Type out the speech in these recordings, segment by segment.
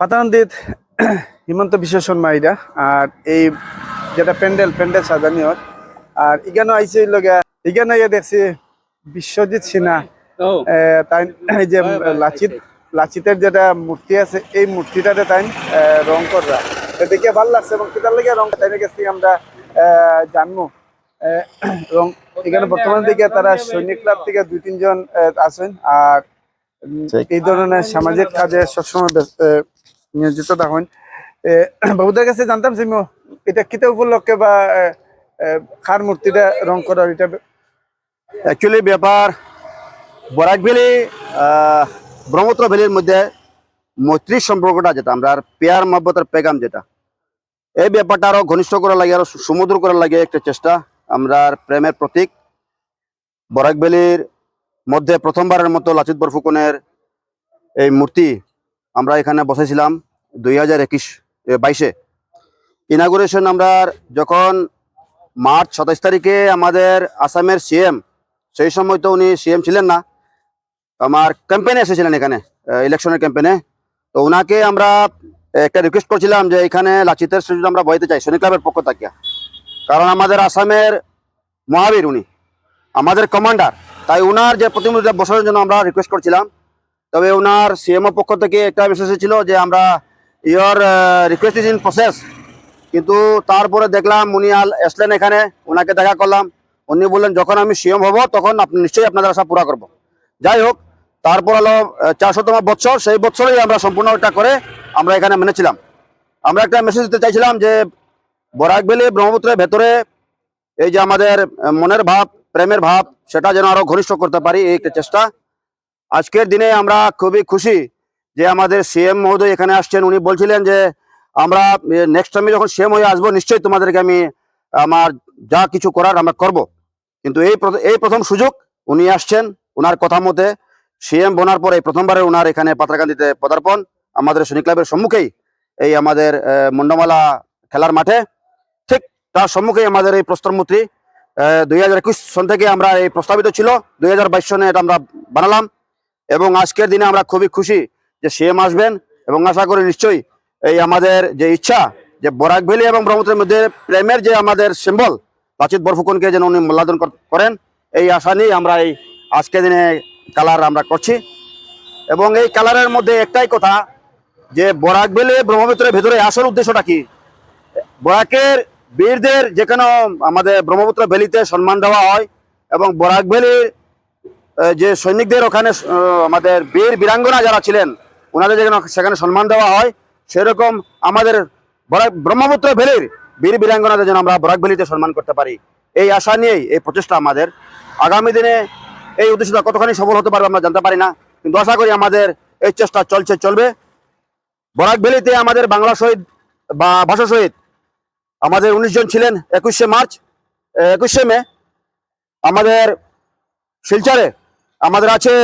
পাতানন্দিত হিমন্ত বিশ্ব শর্মা এটা আর এই যেটা প্যান্ডেল প্যান্ডেল সাজানি হয় আর এখানে আইসে লগা এখানে ইয়ে দেখছি বিশ্বজিৎ সিনহা। তাই এই যে লাচিত লাচিতের যেটা মূর্তি আছে এই মূর্তিটাতে তাই আহ, রং করা দেখে ভালো লাগছে এবং কিতার লেগে রং তাই গেছি আমরা আহ, জানব এবং এখানে বর্তমান থেকে তারা সৈনিক ক্লাব থেকে দুই তিনজন আছেন আর এই ধরনের সামাজিক কাজে সবসময় নিয়োজিত আহ, বাবুদের কাছে জানতাম যে এটা কিতা উপলক্ষে বা খার মূর্তিটা রং করার এটা অ্যাকচুয়ালি ব্যাপার বরাক ভ্যালি ব্রহ্মপুত্র ভ্যালির মধ্যে মৈত্রীর সম্পর্কটা যেটা আমরা আর পেয়ার মহব্বতের পেগাম যেটা। এই ব্যাপারটা আরও ঘনিষ্ঠ করা লাগে আরও সু- সুমধুর করা লাগে একটা চেষ্টা আমরা প্রেমের প্রতীক। বরাক ভ্যালির মধ্যে প্রথমবারের মতো লাচিত বরফুকনের এই মূর্তি আমরা এখানে বসেছিলাম দুই হাজার একুশ বাইশে। ইনাগুরেশন আমরা যখন মার্চ সাতাইশ তারিখে আমাদের আসামের সিএম, সেই সময় তো উনি সিএম ছিলেন না, আমার ক্যাম্পেনে এসেছিলেন এখানে ইলেকশনের ক্যাম্পেনে তো ওনাকে আমরা একটা রিকোয়েস্ট করছিলাম যে এখানে লাচিতের সুযোগ আমরা বইতে চাই সৈনিক ক্লাবের পক্ষ থেকে। কারণ আমাদের আসামের মহাবীর উনি, আমাদের কমান্ডার তাই ওনার যে প্রতিমূর্তিটা বসানোর জন্য আমরা রিকোয়েস্ট করছিলাম তবে ওনার সিএমও পক্ষ থেকে একটা মেসেজ ছিল যে আমরা your request is in process কিন্তু তারপরে দেখলাম উনি আসলেন এখানে, ওনাকে দেখা করলাম। উনি বললেন, যখন আমি সিএম হব, তখন আপনি নিশ্চয়ই আপনাদের আশা পুরা করব। যাই হোক, তারপর হলো চারশোতম বছর সেই বছরই আমরা সম্পূর্ণ এটা করে আমরা এখানে মেনেছিলাম। আমরা একটা মেসেজ দিতে চাইছিলাম যে, বরাক ভ্যালি, ব্রহ্মপুত্রের ভেতরে এই যে আমাদের মনের ভাব, প্রেমের ভাব, সেটা যেন আরও ঘনিষ্ঠ করতে পারি, এই একটা চেষ্টা। আজকের দিনে আমরা খুবই খুশি যে আমাদের সিএম মহোদয় এখানে আসছেন। উনি বলছিলেন যে, আমরা নেক্সট টাইমে যখন সিএম হয়ে আসব, নিশ্চয়ই তোমাদেরকে আমি আমার যা কিছু করার আমরা করব। কিন্তু এই এই প্রথম সুযোগ উনি আসছেন ওনার কথা মতে। সিএম বনার পরে প্রথমবারে ওনার এখানে পাত্রাকান্দিতে পদার্পণ। আমাদের সৈনিক ক্লাবের সম্মুখেই এই আমাদের মুন্ডমালা খেলার মাঠে। ঠিক তার সম্মুখেই আমাদের এই প্রস্তরমূর্তি। দুই হাজার একুশ সন থেকে আমরা এই প্রস্তাবিত ছিল। দুই হাজার বাইশ সনে এটা আমরা বানালাম। এবং আজকের দিনে আমরা খুবই খুশি যে সিএম আসবেন এবং আশা করি নিশ্চয়ই এই আমাদের যে ইচ্ছা যে বরাক ভ্যালি এবং ব্রহ্মপুত্রের মধ্যে প্রেমের যে আমাদের সিম্বল লাচিত বরফুকনকে যেন উনি মূল্যায়ন করেন, এই আশা নিয়ে আমরা এই আজকের দিনে কালার আমরা করছি। এবং এই কালারের মধ্যে একটাই কথা যে বরাক ভ্যালি ব্রহ্মপুত্রের ভেতরে আসল উদ্দেশ্যটা কি? বরাকের বীরদের যেখানে আমাদের ব্রহ্মপুত্র ভ্যালিতে সম্মান দেওয়া হয় এবং বরাক ভ্যালির যে সৈনিকদের ওখানে আমাদের বীর বীরাঙ্গনা যারা ছিলেন, ওনাদের যেখানে সেখানে সম্মান দেওয়া হয়। সেরকম আমাদের ব্রহ্মপুত্র ভ্যালির বীর বীরাঙ্গনাদের যেন আমরা বরাক ভ্যালিতে সম্মান করতে পারি। এই আশা নিয়েই এই প্রচেষ্টা আমাদের। আগামী দিনে এই উদ্দেশ্যটা কতখানি সফল হতে পারবে আমরা জানতে পারি না, কিন্তু আশা করি আমাদের এই চেষ্টা চলছে, চলবে। বরাক ভ্যালিতে আমাদের বাংলা শহীদ বা ভাষা শহীদ, আমাদের উনিশ জন ছিলেন একুশে মার্চ একুশে মে, আমাদের শিলচরে আমাদের আছে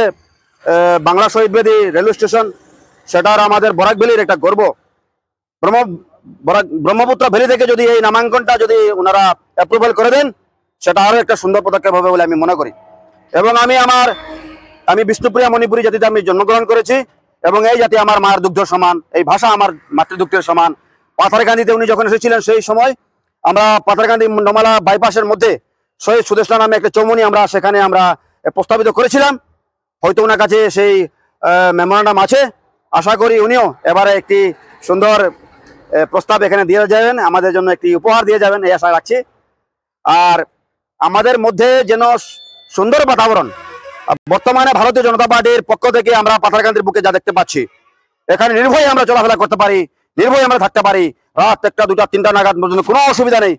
বাংলা শহীদ বেদী রেলওয়ে স্টেশন। সেটার আমাদের বরাক ভ্যালির একটা গর্ব। ব্রহ্ম, বরাক, ব্রহ্মপুত্র ভ্যালি থেকে যদি এই নামাঙ্কনটা যদি ওনারা অ্যাপ্রুভাল করে দেন, সেটা আরও একটা সুন্দর পদক্ষেপ হবে বলে আমি মনে করি। এবং আমি আমার, আমি বিষ্ণুপ্রিয়া মণিপুরী জাতিতে আমি জন্মগ্রহণ করেছি এবং এই জাতি আমার মায়ের দুগ্ধ সমান, এই ভাষা আমার মাতৃদুগ্ধের সমান। পাথারকান্দিতে উনি যখন এসেছিলেন সেই সময়, আমরা পাথারকান্দি নমালা বাইপাসের মধ্যে শহীদ সুদেশনা নামে একটা চৌমনি আমরা, সেখানে আমরা প্রস্তাবিত করেছিলাম। হয়তো ওনার কাছে সেই মেমোরান্ডাম আছে। আশা করি উনিও এবারে একটি সুন্দর প্রস্তাব এখানে দিয়ে যাবেন, আমাদের জন্য একটি উপহার দিয়ে যাবেন, এই আশা রাখছি। আর আমাদের মধ্যে যেন সুন্দর বাতাবরণ, বর্তমানে ভারতীয় জনতা পার্টির পক্ষ থেকে আমরা পাথারকান্দির বুকে যা দেখতে পাচ্ছি, এখানে নির্ভয়ে আমরা চলাফেরা করতে পারি, নির্ভয়ে আমরা থাকতে পারি, রাত একটা, দুটা, তিনটা নাগাদ পর্যন্ত কোনো অসুবিধা নেই।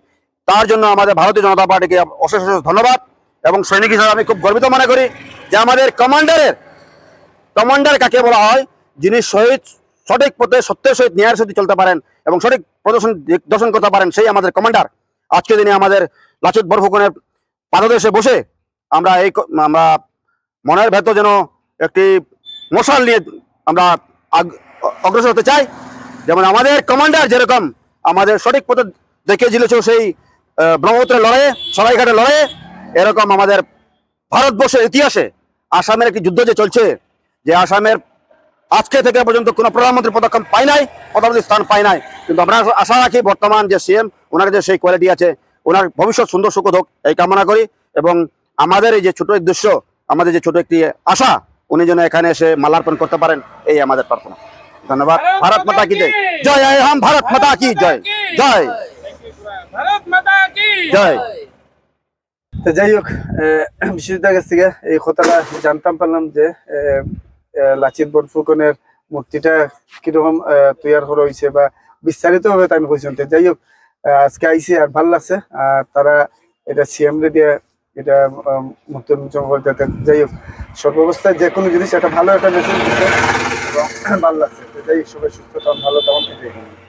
তার জন্য আমাদের ভারতীয় জনতা পার্টিকে অশেষ অশেষ ধন্যবাদ। এবং সৈনিক হিসাবে আমি খুব গর্বিত মনে করি যে আমাদের কমান্ডারের, কমান্ডার কাকে বলা হয়, যিনি শহীদ, সঠিক পথে সত্যের সহিত ন্যায়ের সহিত চলতে পারেন এবং সঠিক প্রদর্শন, দর্শন করতে পারেন, সেই আমাদের কমান্ডার। আজকে দিনে আমাদের লাচিত বরফুকনের পাদদেশে বসে আমরা এই আমরা মনের ভেতর যেন একটি মশাল নিয়ে আমরা অগ্রসর হতে চাই। যেমন আমাদের কমান্ডার যেরকম আমাদের সঠিক পথে দেখিয়েছিল সেই ব্রহ্মপুত্রের লড়াইয়ে সরাইঘাটের লড়াইয়ে। এরকম আমাদের ভারতবর্ষের ইতিহাসে আসামের একটি যুদ্ধ যে চলছে যে আসামের আজকে থেকে পর্যন্ত কোনো প্রধানমন্ত্রী পদক্ষেপ পাই নাই প্রধানমন্ত্রী স্থান পাই নাই। কিন্তু আমরা আশা রাখি বর্তমান যে সিএম ওনার যে সেই কোয়ালিটি আছে ওনার ভবিষ্যৎ সুন্দর সুখদ হোক এই কামনা করি। এবং আমাদের এই যে ছোট উদ্দেশ্য আমাদের যে ছোট একটি আশা উনি যেন এখানে এসে মালার্পণ করতে পারেন এই আমাদের প্রার্থনা। ধন্যবাদ। ভারত মাতা কি জয়? জয়? হাম ভারত মাতা কি জয়? জয় ভারত মাতা কি জয়। তো যাই হোক বিশেষদের কাছ থেকে এই কথাটা জানতাম, পারলাম যে লাচিত বরফুকনের মূর্তিটা কীরকম তৈয়ার করা হয়েছে বা বিস্তারিত ভাবে তাই কইছেন তো যাই হোক আজকে আইসি আর ভালো লাগছে, আর তারা এটা সিএম রে দিয়ে এটা মূর্তি উন্মোচন করতে যাই হোক, সর্বাবস্থায় যে কোনো জিনিস একটা ভালো একটা মেসেজ এবং ভালো লাগছে। যাই হোক, সবাই সুস্থ থাকুন, ভালো কামনা।